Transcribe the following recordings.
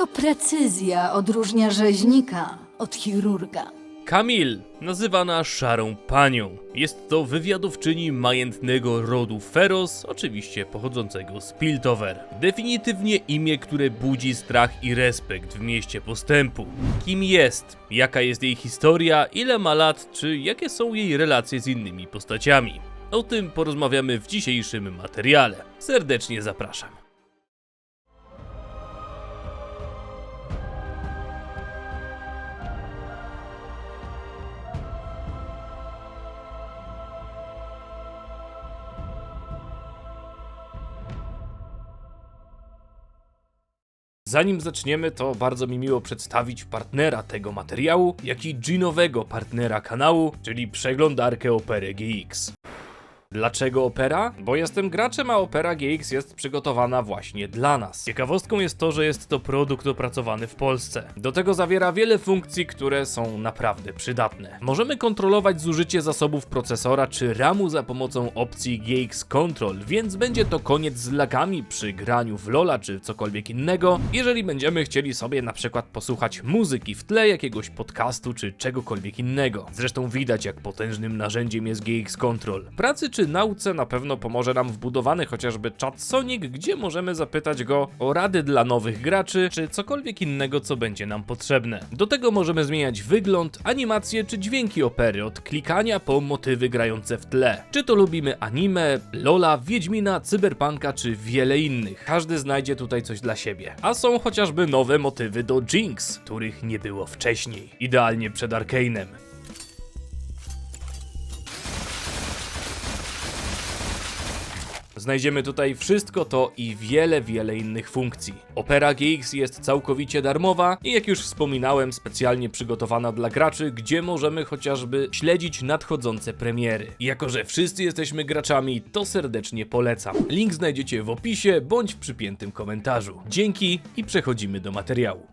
To precyzja odróżnia rzeźnika od chirurga. Kamil, nazywana Szarą Panią. Jest to wywiadowczyni majętnego rodu Feros, oczywiście pochodzącego z Piltover. Definitywnie imię, które budzi strach i respekt w mieście postępu. Kim jest? Jaka jest jej historia? Ile ma lat? Czy jakie są jej relacje z innymi postaciami? O tym porozmawiamy w dzisiejszym materiale. Serdecznie zapraszam. Zanim zaczniemy, to bardzo mi miło przedstawić partnera tego materiału, jak i ginowego partnera kanału, czyli przeglądarkę Opery GX. Dlaczego opera? Bo jestem graczem, a opera GX jest przygotowana właśnie dla nas. Ciekawostką jest to, że jest to produkt opracowany w Polsce. Do tego zawiera wiele funkcji, które są naprawdę przydatne. Możemy kontrolować zużycie zasobów procesora czy RAMu za pomocą opcji GX Control, więc będzie to koniec z lagami przy graniu w LoLa czy cokolwiek innego, jeżeli będziemy chcieli sobie na przykład posłuchać muzyki w tle jakiegoś podcastu czy czegokolwiek innego. Zresztą widać jak potężnym narzędziem jest GX Control. Pracy czy nauce na pewno pomoże nam wbudowany chociażby czat Sonic, gdzie możemy zapytać go o rady dla nowych graczy, czy cokolwiek innego, co będzie nam potrzebne. Do tego możemy zmieniać wygląd, animacje czy dźwięki opery, od klikania po motywy grające w tle. Czy to lubimy anime, Lola, Wiedźmina, Cyberpunka czy wiele innych. Każdy znajdzie tutaj coś dla siebie. A są chociażby nowe motywy do Jinx, których nie było wcześniej. Idealnie przed Arkane'em. Znajdziemy tutaj wszystko to i wiele, wiele innych funkcji. Opera GX jest całkowicie darmowa i jak już wspominałem, specjalnie przygotowana dla graczy, gdzie możemy chociażby śledzić nadchodzące premiery. Jako, że wszyscy jesteśmy graczami, to serdecznie polecam. Link znajdziecie w opisie bądź w przypiętym komentarzu. Dzięki i przechodzimy do materiału.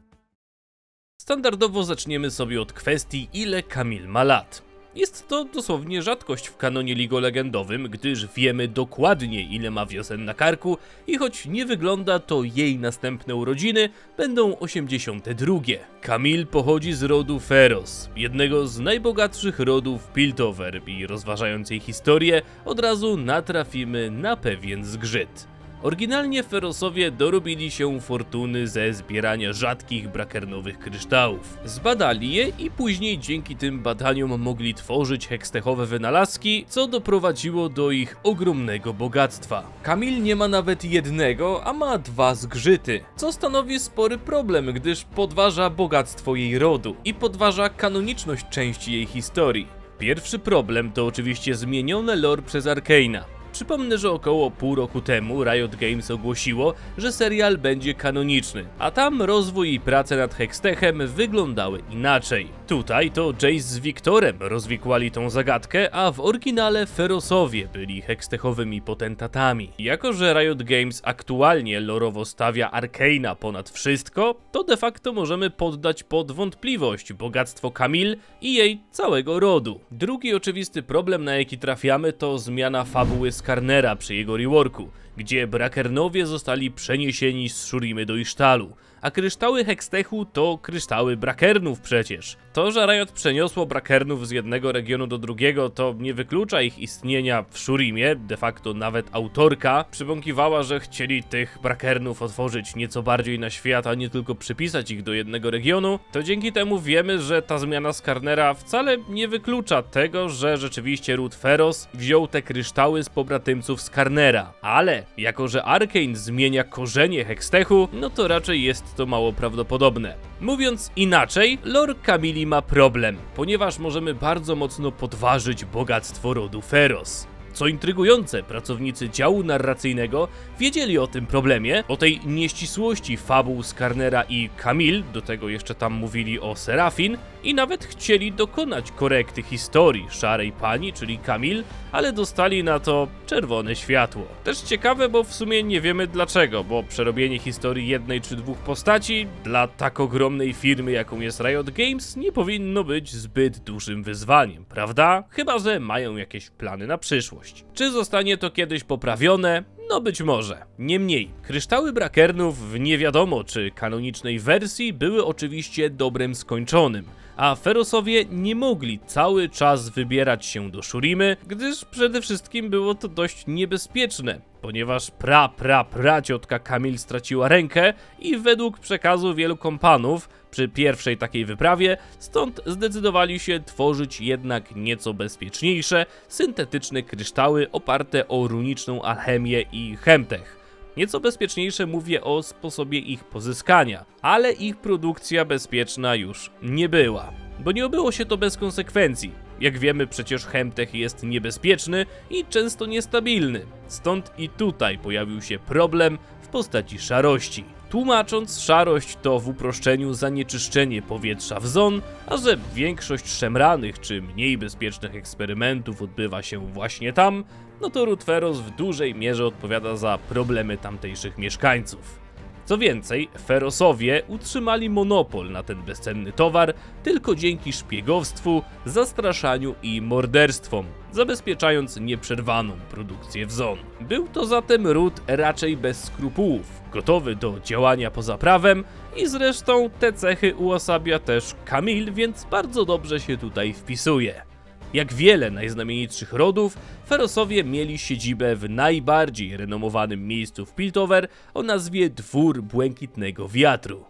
Standardowo zaczniemy sobie od kwestii, ile Kamil ma lat. Jest to dosłownie rzadkość w kanonie ligolegendowym, gdyż wiemy dokładnie ile ma wiosen na karku i choć nie wygląda to jej następne urodziny, będą 82. Kamil pochodzi z rodu Feros, jednego z najbogatszych rodów Piltover i rozważając jej historię, od razu natrafimy na pewien zgrzyt. Oryginalnie Ferosowie dorobili się fortuny ze zbierania rzadkich brakernowych kryształów. Zbadali je i później dzięki tym badaniom mogli tworzyć hekstechowe wynalazki, co doprowadziło do ich ogromnego bogactwa. Kamil nie ma nawet jednego, a ma dwa zgrzyty, co stanowi spory problem, gdyż podważa bogactwo jej rodu i podważa kanoniczność części jej historii. Pierwszy problem to oczywiście zmienione lore przez Arkeina. Przypomnę, że około pół roku temu Riot Games ogłosiło, że serial będzie kanoniczny, a tam rozwój i prace nad Hextechem wyglądały inaczej. Tutaj to Jace z Wiktorem rozwikłali tą zagadkę, a w oryginale Ferosowie byli Hextechowymi potentatami. Jako, że Riot Games aktualnie lorowo stawia Arkeina ponad wszystko, to de facto możemy poddać pod wątpliwość bogactwo Kamil i jej całego rodu. Drugi oczywisty problem, na jaki trafiamy, to zmiana fabuły Skarnera przy jego reworku, gdzie Brakernowie zostali przeniesieni z Shurimy do Isztalu, a kryształy Hextechu to kryształy Brakernów przecież. To, że Riot przeniosło Brakernów z jednego regionu do drugiego, to nie wyklucza ich istnienia w Shurimie, de facto nawet autorka przybąkiwała, że chcieli tych Brakernów otworzyć nieco bardziej na świat, a nie tylko przypisać ich do jednego regionu, to dzięki temu wiemy, że ta zmiana Skarnera wcale nie wyklucza tego, że rzeczywiście ród Feros wziął te kryształy z pobratymców Skarnera. Ale, jako że Arkane zmienia korzenie Hextechu, no to raczej jest to mało prawdopodobne. Mówiąc inaczej, lore Kamili ma problem, ponieważ możemy bardzo mocno podważyć bogactwo rodu Feros. Co intrygujące, pracownicy działu narracyjnego wiedzieli o tym problemie, o tej nieścisłości fabuł Skarnera i Kamil, do tego jeszcze tam mówili o Serafin, i nawet chcieli dokonać korekty historii Szarej Pani, czyli Kamil, ale dostali na to czerwone światło. Też ciekawe, bo w sumie nie wiemy dlaczego, bo przerobienie historii jednej czy dwóch postaci dla tak ogromnej firmy, jaką jest Riot Games, nie powinno być zbyt dużym wyzwaniem, prawda? Chyba, że mają jakieś plany na przyszłość. Czy zostanie to kiedyś poprawione? No być może. Niemniej, kryształy Brakernów w nie wiadomo czy kanonicznej wersji były oczywiście dobrem skończonym, a Ferosowie nie mogli cały czas wybierać się do Shurimy, gdyż przede wszystkim było to dość niebezpieczne, ponieważ pra pra pra ciotka Kamil straciła rękę i według przekazu wielu kompanów przy pierwszej takiej wyprawie, stąd zdecydowali się tworzyć jednak nieco bezpieczniejsze, syntetyczne kryształy oparte o runiczną alchemię i chemtech. Nieco bezpieczniejsze mówię o sposobie ich pozyskania, ale ich produkcja bezpieczna już nie była. Bo nie obyło się to bez konsekwencji. Jak wiemy, przecież chemtech jest niebezpieczny i często niestabilny. Stąd i tutaj pojawił się problem w postaci szarości. Tłumacząc, szarość to w uproszczeniu zanieczyszczenie powietrza w zon, a że większość szemranych czy mniej bezpiecznych eksperymentów odbywa się właśnie tam, no to Rutferos w dużej mierze odpowiada za problemy tamtejszych mieszkańców. Co więcej, Ferosowie utrzymali monopol na ten bezcenny towar tylko dzięki szpiegowstwu, zastraszaniu i morderstwom, zabezpieczając nieprzerwaną produkcję w zon. Był to zatem ród raczej bez skrupułów, gotowy do działania poza prawem i zresztą te cechy uosabia też Kamil, więc bardzo dobrze się tutaj wpisuje. Jak wiele najznamienitszych rodów, Ferosowie mieli siedzibę w najbardziej renomowanym miejscu w Piltover o nazwie Dwór Błękitnego Wiatru.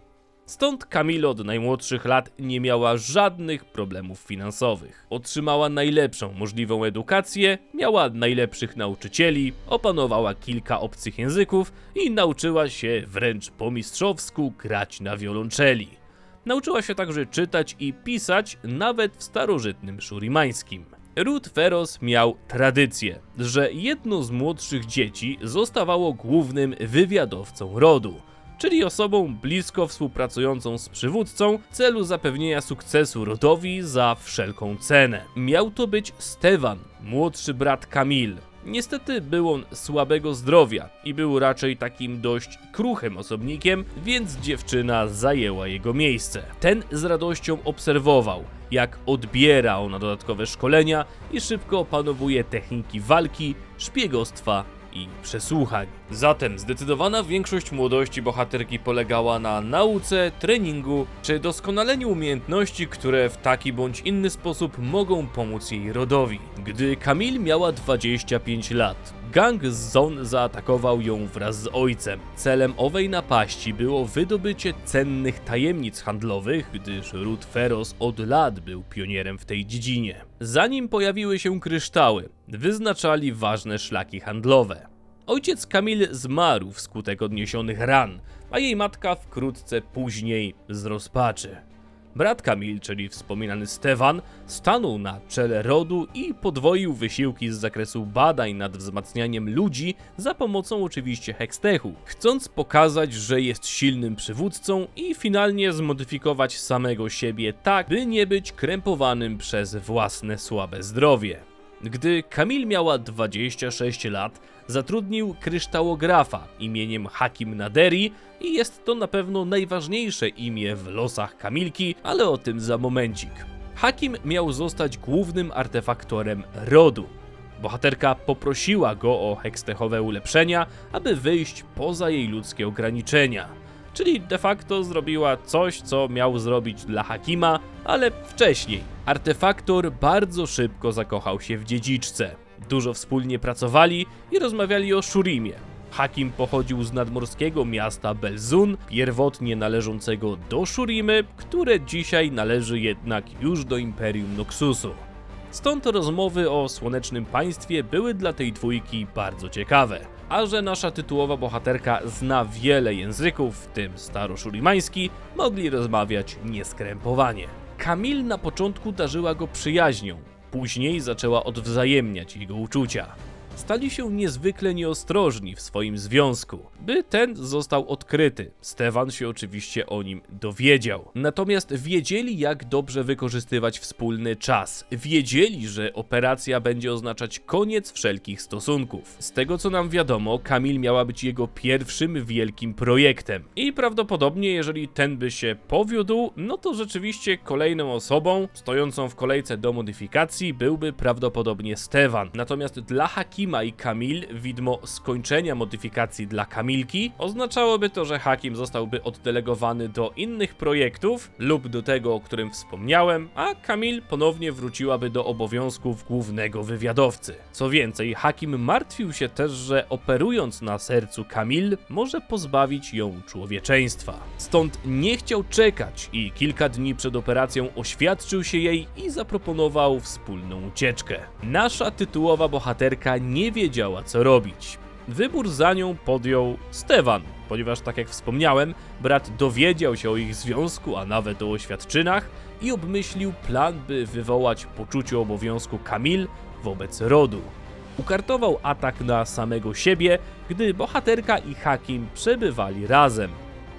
Stąd Kamil od najmłodszych lat nie miała żadnych problemów finansowych. Otrzymała najlepszą możliwą edukację, miała najlepszych nauczycieli, opanowała kilka obcych języków i nauczyła się wręcz po mistrzowsku grać na wiolonczeli. Nauczyła się także czytać i pisać nawet w starożytnym szurimańskim. Ród Feros miał tradycję, że jedno z młodszych dzieci zostawało głównym wywiadowcą rodu, czyli osobą blisko współpracującą z przywódcą w celu zapewnienia sukcesu rodowi za wszelką cenę. Miał to być Stevan, młodszy brat Kamil, Niestety był on słabego zdrowia i był raczej takim dość kruchym osobnikiem, więc dziewczyna zajęła jego miejsce. Ten z radością obserwował, jak odbiera ona dodatkowe szkolenia i szybko opanowuje techniki walki, szpiegostwa i przesłuchań. Zatem zdecydowana większość młodości bohaterki polegała na nauce, treningu czy doskonaleniu umiejętności, które w taki bądź inny sposób mogą pomóc jej rodowi. Gdy Kamil miała 25 lat, gang z Zon zaatakował ją wraz z ojcem. Celem owej napaści było wydobycie cennych tajemnic handlowych, gdyż ród Feros od lat był pionierem w tej dziedzinie. Zanim pojawiły się kryształy, wyznaczali ważne szlaki handlowe. Ojciec Kamil zmarł wskutek odniesionych ran, a jej matka wkrótce później z rozpaczy. Brat Kamil, czyli wspominany Stefan, stanął na czele rodu i podwoił wysiłki z zakresu badań nad wzmacnianiem ludzi za pomocą oczywiście hekstechu, chcąc pokazać, że jest silnym przywódcą i finalnie zmodyfikować samego siebie tak, by nie być krępowanym przez własne słabe zdrowie. Gdy Kamil miała 26 lat, zatrudnił kryształografa imieniem Hakim Naderi i jest to na pewno najważniejsze imię w losach Kamilki, ale o tym za momencik. Hakim miał zostać głównym artefaktorem rodu. Bohaterka poprosiła go o hekstechowe ulepszenia, aby wyjść poza jej ludzkie ograniczenia. Czyli de facto zrobiła coś, co miał zrobić dla Hakima, ale wcześniej. Artefaktor bardzo szybko zakochał się w dziedziczce. Dużo wspólnie pracowali i rozmawiali o Shurimie. Hakim pochodził z nadmorskiego miasta Belzun, pierwotnie należącego do Shurimy, które dzisiaj należy jednak już do Imperium Noxusu. Stąd rozmowy o Słonecznym Państwie były dla tej dwójki bardzo ciekawe. A że nasza tytułowa bohaterka zna wiele języków, w tym staroszurimański, mogli rozmawiać nieskrępowanie. Kamil na początku darzyła go przyjaźnią, później zaczęła odwzajemniać jego uczucia. Stali się niezwykle nieostrożni w swoim związku, by ten został odkryty. Stefan się oczywiście o nim dowiedział. Natomiast wiedzieli, jak dobrze wykorzystywać wspólny czas. Wiedzieli, że operacja będzie oznaczać koniec wszelkich stosunków. Z tego co nam wiadomo, Kamil miała być jego pierwszym wielkim projektem. I prawdopodobnie, jeżeli ten by się powiódł, no to rzeczywiście kolejną osobą stojącą w kolejce do modyfikacji byłby prawdopodobnie Stefan. Natomiast dla Hakima Hakima i Kamil widmo skończenia modyfikacji dla Kamilki, oznaczałoby to, że Hakim zostałby oddelegowany do innych projektów lub do tego, o którym wspomniałem, a Kamil ponownie wróciłaby do obowiązków głównego wywiadowcy. Co więcej, Hakim martwił się też, że operując na sercu Kamil może pozbawić ją człowieczeństwa. Stąd nie chciał czekać i kilka dni przed operacją oświadczył się jej i zaproponował wspólną ucieczkę. Nasza tytułowa bohaterka nie wiedziała co robić. Wybór za nią podjął Stevan, ponieważ tak jak wspomniałem, brat dowiedział się o ich związku, a nawet o oświadczynach i obmyślił plan, by wywołać poczucie obowiązku Kamil wobec rodu. Ukartował atak na samego siebie, gdy bohaterka i Hakim przebywali razem.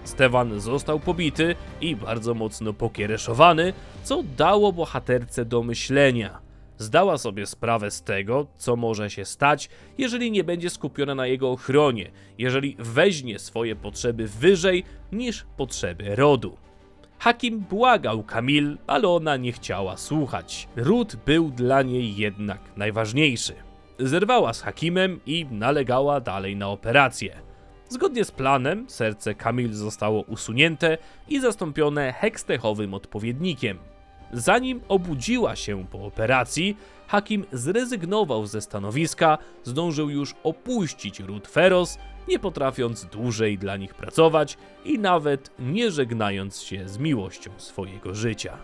Stevan został pobity i bardzo mocno pokiereszowany, co dało bohaterce do myślenia. Zdała sobie sprawę z tego, co może się stać, jeżeli nie będzie skupiona na jego ochronie, jeżeli weźmie swoje potrzeby wyżej niż potrzeby rodu. Hakim błagał Kamil, ale ona nie chciała słuchać. Ród był dla niej jednak najważniejszy. Zerwała z Hakimem i nalegała dalej na operację. Zgodnie z planem, serce Kamil zostało usunięte i zastąpione hekstechowym odpowiednikiem. Zanim obudziła się po operacji, Hakim zrezygnował ze stanowiska, zdążył już opuścić ród Feros, nie potrafiąc dłużej dla nich pracować i nawet nie żegnając się z miłością swojego życia.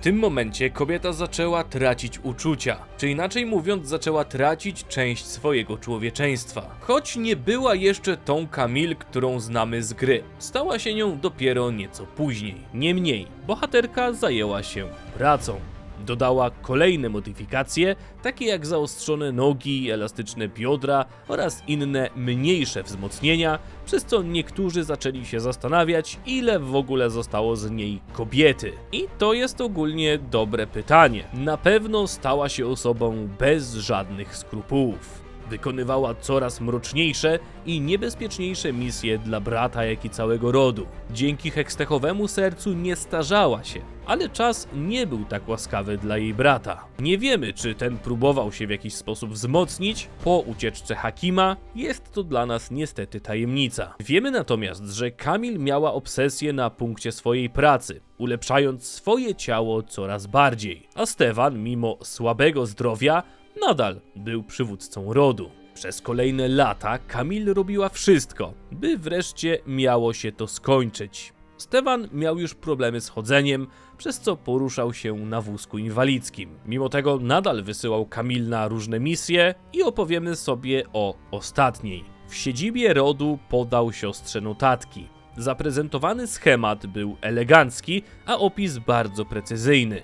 W tym momencie kobieta zaczęła tracić uczucia, czy inaczej mówiąc, zaczęła tracić część swojego człowieczeństwa. Choć nie była jeszcze tą Kamil, którą znamy z gry, stała się nią dopiero nieco później. Niemniej, bohaterka zajęła się pracą. Dodała kolejne modyfikacje, takie jak zaostrzone nogi, elastyczne biodra oraz inne mniejsze wzmocnienia, przez co niektórzy zaczęli się zastanawiać, ile w ogóle zostało z niej kobiety. I to jest ogólnie dobre pytanie. Na pewno stała się osobą bez żadnych skrupułów. Wykonywała coraz mroczniejsze i niebezpieczniejsze misje dla brata, jak i całego rodu. Dzięki hekstechowemu sercu nie starzała się, ale czas nie był tak łaskawy dla jej brata. Nie wiemy, czy ten próbował się w jakiś sposób wzmocnić po ucieczce Hakima, jest to dla nas niestety tajemnica. Wiemy natomiast, że Kamil miała obsesję na punkcie swojej pracy, ulepszając swoje ciało coraz bardziej, a Stefan, mimo słabego zdrowia, nadal był przywódcą rodu. Przez kolejne lata Kamil robiła wszystko, by wreszcie miało się to skończyć. Stefan miał już problemy z chodzeniem, przez co poruszał się na wózku inwalidzkim. Mimo tego nadal wysyłał Kamil na różne misje i opowiemy sobie o ostatniej. W siedzibie rodu podał siostrze notatki. Zaprezentowany schemat był elegancki, a opis bardzo precyzyjny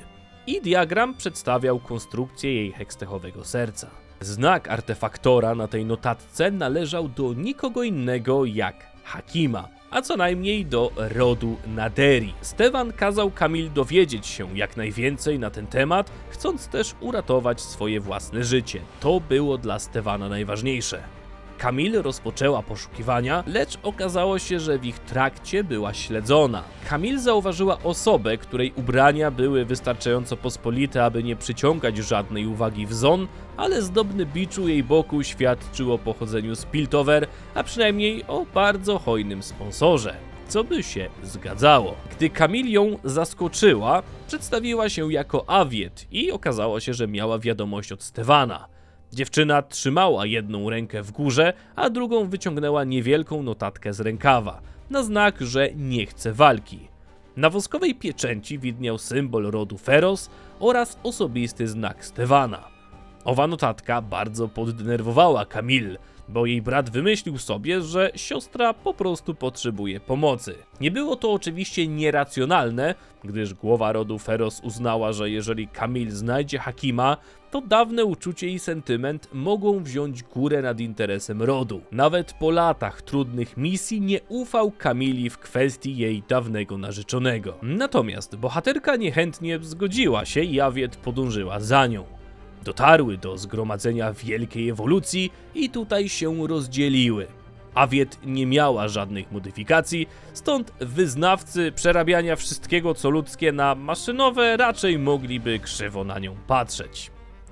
i diagram przedstawiał konstrukcję jej hekstechowego serca. Znak artefaktora na tej notatce należał do nikogo innego jak Hakima, a co najmniej do rodu Naderi. Stefan kazał Kamil dowiedzieć się jak najwięcej na ten temat, chcąc też uratować swoje własne życie. To było dla Stefana najważniejsze. Kamil rozpoczęła poszukiwania, lecz okazało się, że w ich trakcie była śledzona. Kamil zauważyła osobę, której ubrania były wystarczająco pospolite, aby nie przyciągać żadnej uwagi w zon, ale zdobny bicz u jej boku świadczył o pochodzeniu z Piltover, a przynajmniej o bardzo hojnym sponsorze. Co by się zgadzało. Gdy Kamil ją zaskoczyła, przedstawiła się jako Aviet i okazało się, że miała wiadomość od Stefana. Dziewczyna trzymała jedną rękę w górze, a drugą wyciągnęła niewielką notatkę z rękawa, na znak, że nie chce walki. Na woskowej pieczęci widniał symbol rodu Feros oraz osobisty znak Stefana. Owa notatka bardzo poddenerwowała Kamil, bo jej brat wymyślił sobie, że siostra po prostu potrzebuje pomocy. Nie było to oczywiście nieracjonalne, gdyż głowa rodu Feros uznała, że jeżeli Kamil znajdzie Hakima, to dawne uczucie i sentyment mogą wziąć górę nad interesem rodu. Nawet po latach trudnych misji nie ufał Kamili w kwestii jej dawnego narzeczonego. Natomiast bohaterka niechętnie zgodziła się i Awiet podążyła za nią dotarły do zgromadzenia wielkiej ewolucji i tutaj się rozdzieliły. Awiet nie miała żadnych modyfikacji, stąd wyznawcy przerabiania wszystkiego co ludzkie na maszynowe raczej mogliby krzywo na nią patrzeć.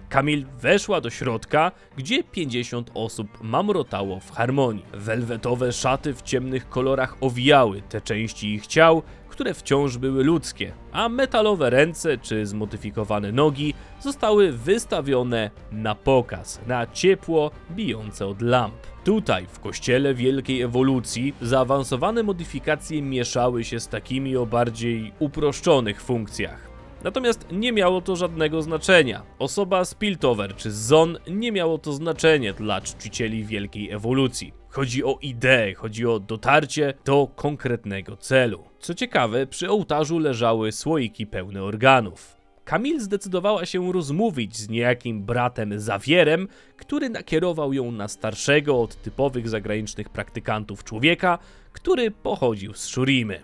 Kamil weszła do środka, gdzie 50 osób mamrotało w harmonii. Welwetowe szaty w ciemnych kolorach owijały te części ich ciał, które wciąż były ludzkie, a metalowe ręce czy zmodyfikowane nogi zostały wystawione na pokaz, na ciepło bijące od lamp. Tutaj, w kościele wielkiej ewolucji, zaawansowane modyfikacje mieszały się z takimi o bardziej uproszczonych funkcjach. Natomiast nie miało to żadnego znaczenia. Osoba z Piltover czy z Zon nie miało to znaczenie dla czcicieli wielkiej ewolucji. Chodzi o ideę, chodzi o dotarcie do konkretnego celu. Co ciekawe, przy ołtarzu leżały słoiki pełne organów. Kamil zdecydowała się rozmówić z niejakim bratem Zawierem, który nakierował ją na starszego od typowych zagranicznych praktykantów człowieka, który pochodził z Shurimy.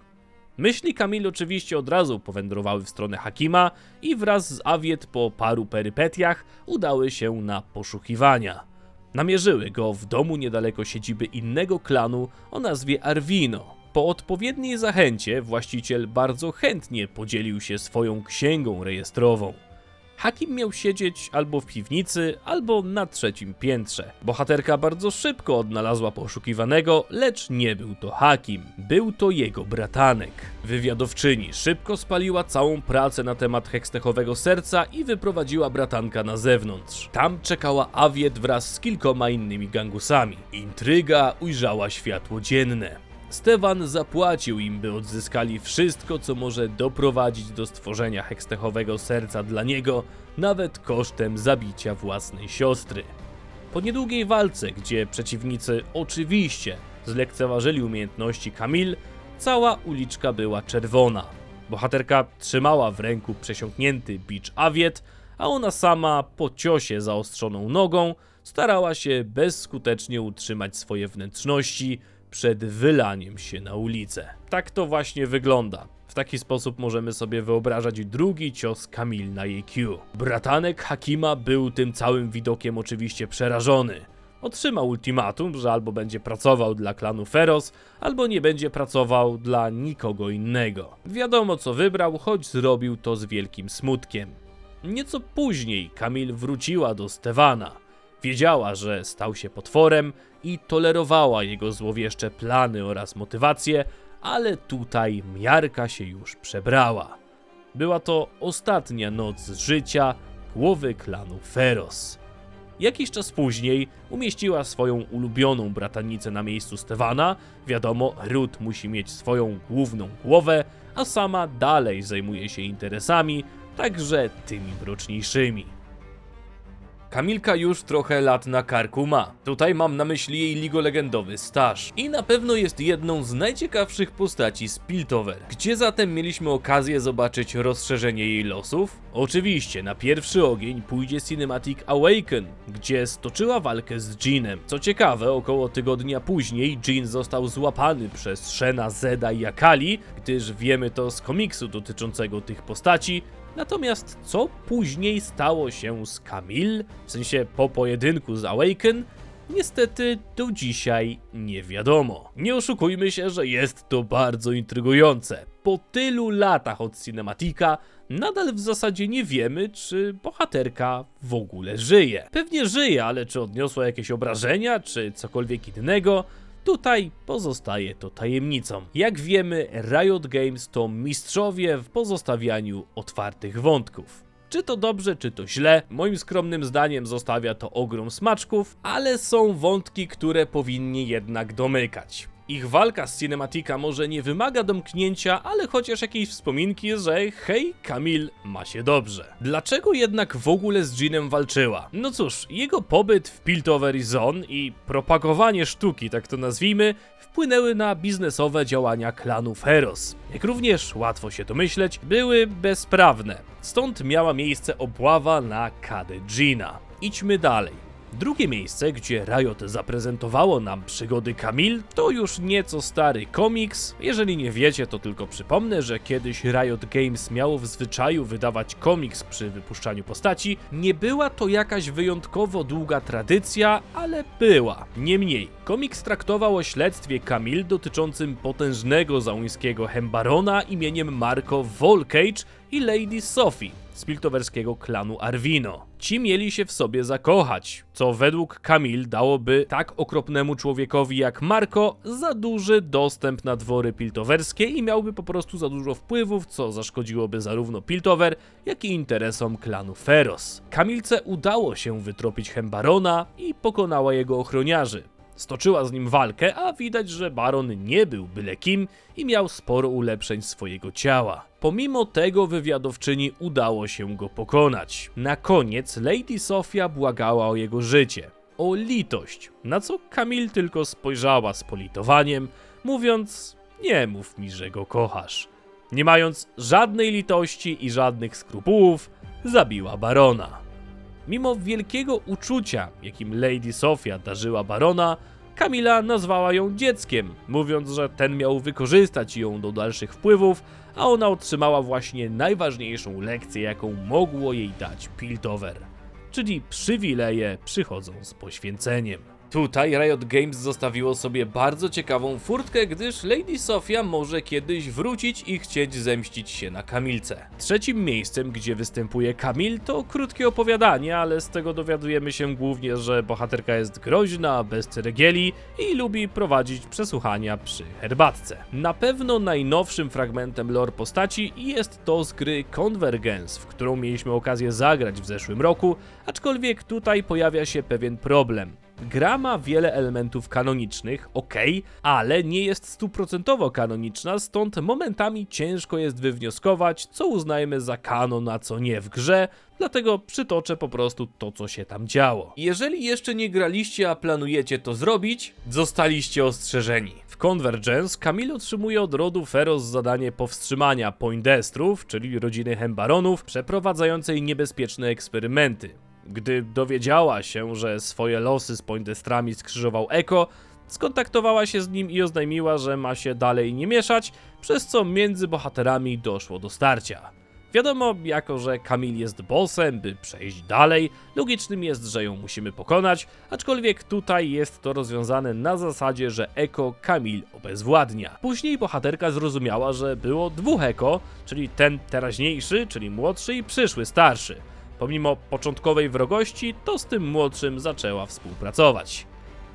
Myśli Kamil oczywiście od razu powędrowały w stronę Hakima i wraz z Awiet po paru perypetiach udały się na poszukiwania. Namierzyły go w domu niedaleko siedziby innego klanu o nazwie Arvino. Po odpowiedniej zachęcie właściciel bardzo chętnie podzielił się swoją księgą rejestrową. Hakim miał siedzieć albo w piwnicy, albo na trzecim piętrze. Bohaterka bardzo szybko odnalazła poszukiwanego, lecz nie był to Hakim, był to jego bratanek. Wywiadowczyni szybko spaliła całą pracę na temat hekstechowego serca i wyprowadziła bratanka na zewnątrz. Tam czekała Awiet wraz z kilkoma innymi gangusami. Intryga ujrzała światło dzienne. Stewan zapłacił im, by odzyskali wszystko, co może doprowadzić do stworzenia hekstechowego serca dla niego, nawet kosztem zabicia własnej siostry. Po niedługiej walce, gdzie przeciwnicy oczywiście zlekceważyli umiejętności Kamil, cała uliczka była czerwona. Bohaterka trzymała w ręku przesiąknięty bicz Awiet, a ona sama po ciosie zaostrzoną nogą starała się bezskutecznie utrzymać swoje wnętrzności przed wylaniem się na ulicę. Tak to właśnie wygląda. W taki sposób możemy sobie wyobrażać drugi cios Kamil na jej Q. Bratanek Hakima był tym całym widokiem oczywiście przerażony. Otrzymał ultimatum, że albo będzie pracował dla klanu Feroz, albo nie będzie pracował dla nikogo innego. Wiadomo co wybrał, choć zrobił to z wielkim smutkiem. Nieco później Kamil wróciła do Stevana. Wiedziała, że stał się potworem i tolerowała jego złowieszcze plany oraz motywacje, ale tutaj miarka się już przebrała. Była to ostatnia noc życia głowy klanu Feroz. Jakiś czas później umieściła swoją ulubioną bratanicę na miejscu Stevana. Wiadomo, Ruth musi mieć swoją główną głowę, a sama dalej zajmuje się interesami, także tymi mroczniejszymi. Kamilka już trochę lat na karku ma. Tutaj mam na myśli jej ligolegendowy staż. I na pewno jest jedną z najciekawszych postaci z Piltover. Gdzie zatem mieliśmy okazję zobaczyć rozszerzenie jej losów? Oczywiście, na pierwszy ogień pójdzie Cinematic Awaken, gdzie stoczyła walkę z Jeanem. Co ciekawe, około tygodnia później Jean został złapany przez Shena, Zeda i Akali, gdyż wiemy to z komiksu dotyczącego tych postaci, Natomiast co później stało się z Camille, w sensie po pojedynku z Awaken, niestety do dzisiaj nie wiadomo. Nie oszukujmy się, że jest to bardzo intrygujące. Po tylu latach od Cinematika nadal w zasadzie nie wiemy, czy bohaterka w ogóle żyje. Pewnie żyje, ale czy odniosła jakieś obrażenia, czy cokolwiek innego, Tutaj pozostaje to tajemnicą. Jak wiemy, Riot Games to mistrzowie w pozostawianiu otwartych wątków. Czy to dobrze, czy to źle, moim skromnym zdaniem zostawia to ogrom smaczków, ale są wątki, które powinni jednak domykać. Ich walka z Cinematica może nie wymaga domknięcia, ale chociaż jakieś wspominki, że hej, Kamil ma się dobrze. Dlaczego jednak w ogóle z Jeanem walczyła? No cóż, jego pobyt w Piltover Zone i propagowanie sztuki, tak to nazwijmy, wpłynęły na biznesowe działania klanu Feroz. Jak również, łatwo się domyśleć, były bezprawne. Stąd miała miejsce obława na kadę Jeana. Idźmy dalej. Drugie miejsce, gdzie Riot zaprezentowało nam przygody Kamil, to już nieco stary komiks. Jeżeli nie wiecie, to tylko przypomnę, że kiedyś Riot Games miało w zwyczaju wydawać komiks przy wypuszczaniu postaci. Nie była to jakaś wyjątkowo długa tradycja, ale była. Niemniej, komiks traktował o śledztwie Kamil dotyczącym potężnego załońskiego hembarona imieniem Marco Volcage i Lady Sophie z piltowerskiego klanu Arvino. ci mieli się w sobie zakochać, co według Kamil dałoby tak okropnemu człowiekowi jak Marco za duży dostęp na dwory piltowerskie i miałby po prostu za dużo wpływów, co zaszkodziłoby zarówno Piltover, jak i interesom klanu Feros. Kamilce udało się wytropić Hembarona i pokonała jego ochroniarzy. Stoczyła z nim walkę, a widać, że baron nie był byle kim i miał sporo ulepszeń swojego ciała. Pomimo tego wywiadowczyni udało się go pokonać. Na koniec Lady Sofia błagała o jego życie, o litość, na co Kamil tylko spojrzała z politowaniem, mówiąc: Nie mów mi, że go kochasz. Nie mając żadnej litości i żadnych skrupułów, zabiła barona. Mimo wielkiego uczucia, jakim Lady Sofia darzyła barona, Kamila nazwała ją dzieckiem, mówiąc, że ten miał wykorzystać ją do dalszych wpływów, a ona otrzymała właśnie najważniejszą lekcję, jaką mogło jej dać Piltover. Czyli przywileje przychodzą z poświęceniem. Tutaj Riot Games zostawiło sobie bardzo ciekawą furtkę, gdyż Lady Sofia może kiedyś wrócić i chcieć zemścić się na Kamilce. Trzecim miejscem, gdzie występuje Kamil, to krótkie opowiadanie, ale z tego dowiadujemy się głównie, że bohaterka jest groźna, bez ceregieli i lubi prowadzić przesłuchania przy herbatce. Na pewno najnowszym fragmentem lore postaci jest to z gry Convergence, w którą mieliśmy okazję zagrać w zeszłym roku, aczkolwiek tutaj pojawia się pewien problem. Gra ma wiele elementów kanonicznych, ok, ale nie jest stuprocentowo kanoniczna, stąd momentami ciężko jest wywnioskować, co uznajemy za kanon, a co nie w grze, dlatego przytoczę po prostu to, co się tam działo. Jeżeli jeszcze nie graliście, a planujecie to zrobić, zostaliście ostrzeżeni. W Convergence Kamil otrzymuje od rodu Feroz zadanie powstrzymania Poindestrów, czyli rodziny Hembaronów, przeprowadzającej niebezpieczne eksperymenty. Gdy dowiedziała się, że swoje losy z Poindestrami skrzyżował Eko, skontaktowała się z nim i oznajmiła, że ma się dalej nie mieszać, przez co między bohaterami doszło do starcia. Wiadomo, jako że Kamil jest bossem, by przejść dalej, logicznym jest, że ją musimy pokonać, aczkolwiek tutaj jest to rozwiązane na zasadzie, że Eko Kamil obezwładnia. Później bohaterka zrozumiała, że było dwóch Eko, czyli ten teraźniejszy, czyli młodszy i przyszły starszy. Pomimo początkowej wrogości, to z tym młodszym zaczęła współpracować.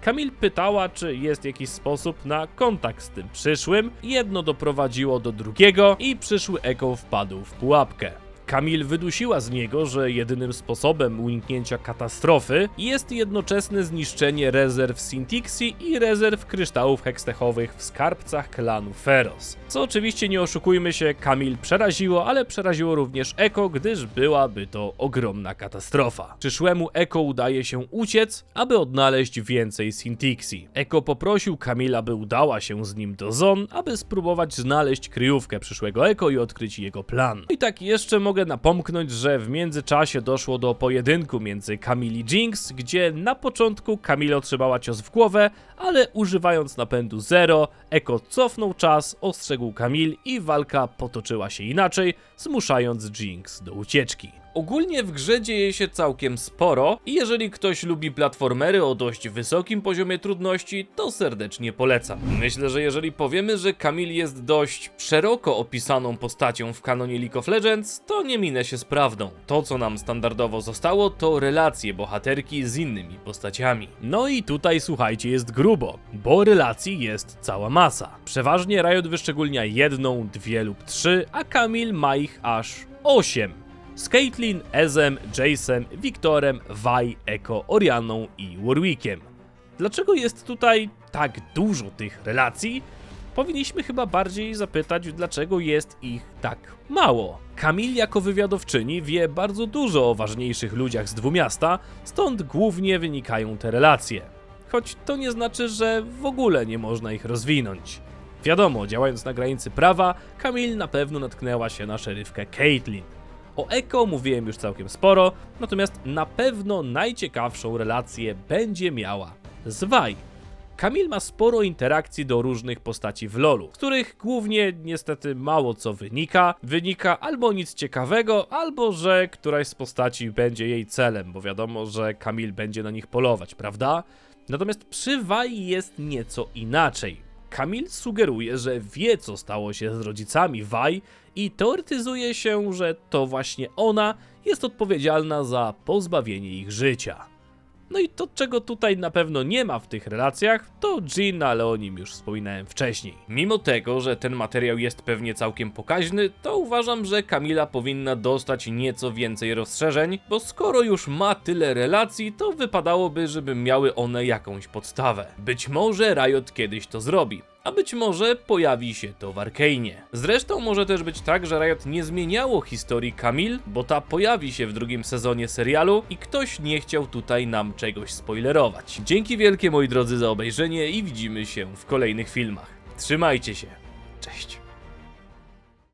Kamil pytała, czy jest jakiś sposób na kontakt z tym przyszłym. Jedno doprowadziło do drugiego i przyszły Eko wpadł w pułapkę. Kamil wydusiła z niego, że jedynym sposobem uniknięcia katastrofy jest jednoczesne zniszczenie rezerw Sintixi i rezerw kryształów hekstechowych w skarbcach klanu Feros. Co oczywiście nie oszukujmy się, Kamil przeraziło, ale przeraziło również Eko, gdyż byłaby to ogromna katastrofa. Przyszłemu Eko udaje się uciec, aby odnaleźć więcej Sintixi. Eko poprosił Kamila, by udała się z nim do Zon, aby spróbować znaleźć kryjówkę przyszłego Eko i odkryć jego plan. I tak jeszcze mogę napomknąć, że w międzyczasie doszło do pojedynku między Kamil i Jinx, gdzie na początku Kamil otrzymała cios w głowę, ale używając napędu Zero, Eko cofnął czas, ostrzegł Kamil i walka potoczyła się inaczej, zmuszając Jinx do ucieczki. Ogólnie w grze dzieje się całkiem sporo i jeżeli ktoś lubi platformery o dość wysokim poziomie trudności, to serdecznie polecam. Myślę, że jeżeli powiemy, że Kamil jest dość szeroko opisaną postacią w kanonie League of Legends, to nie minę się z prawdą. To, co nam standardowo zostało, to relacje bohaterki z innymi postaciami. No i tutaj słuchajcie, jest grubo, bo relacji jest cała masa. Przeważnie Riot wyszczególnia jedną, dwie lub trzy, a Kamil ma ich aż osiem z Caitlyn, Ezem, Jace'em, Wiktorem, Vi, Echo, Orianą i Warwickiem. Dlaczego jest tutaj tak dużo tych relacji? Powinniśmy chyba bardziej zapytać, dlaczego jest ich tak mało. Kamil jako wywiadowczyni wie bardzo dużo o ważniejszych ludziach z dwumiasta, stąd głównie wynikają te relacje. Choć to nie znaczy, że w ogóle nie można ich rozwinąć. Wiadomo, działając na granicy prawa, Kamil na pewno natknęła się na szerywkę Caitlyn. O Eko mówiłem już całkiem sporo, natomiast na pewno najciekawszą relację będzie miała z Vi. Kamil ma sporo interakcji do różnych postaci w LoLu, z których głównie niestety mało co wynika. Wynika albo nic ciekawego, albo że któraś z postaci będzie jej celem, bo wiadomo, że Kamil będzie na nich polować, prawda? Natomiast przy Vi jest nieco inaczej. Kamil sugeruje, że wie co stało się z rodzicami Waj i teoretyzuje się, że to właśnie ona jest odpowiedzialna za pozbawienie ich życia. No i to, czego tutaj na pewno nie ma w tych relacjach, to Jean, ale o nim już wspominałem wcześniej. Mimo tego, że ten materiał jest pewnie całkiem pokaźny, to uważam, że Kamila powinna dostać nieco więcej rozszerzeń, bo skoro już ma tyle relacji, to wypadałoby, żeby miały one jakąś podstawę. Być może Riot kiedyś to zrobi. A być może pojawi się to w Arkane'ie. Zresztą może też być tak, że Riot nie zmieniało historii Kamil, bo ta pojawi się w drugim sezonie serialu i ktoś nie chciał tutaj nam czegoś spoilerować. Dzięki wielkie moi drodzy za obejrzenie i widzimy się w kolejnych filmach. Trzymajcie się. Cześć.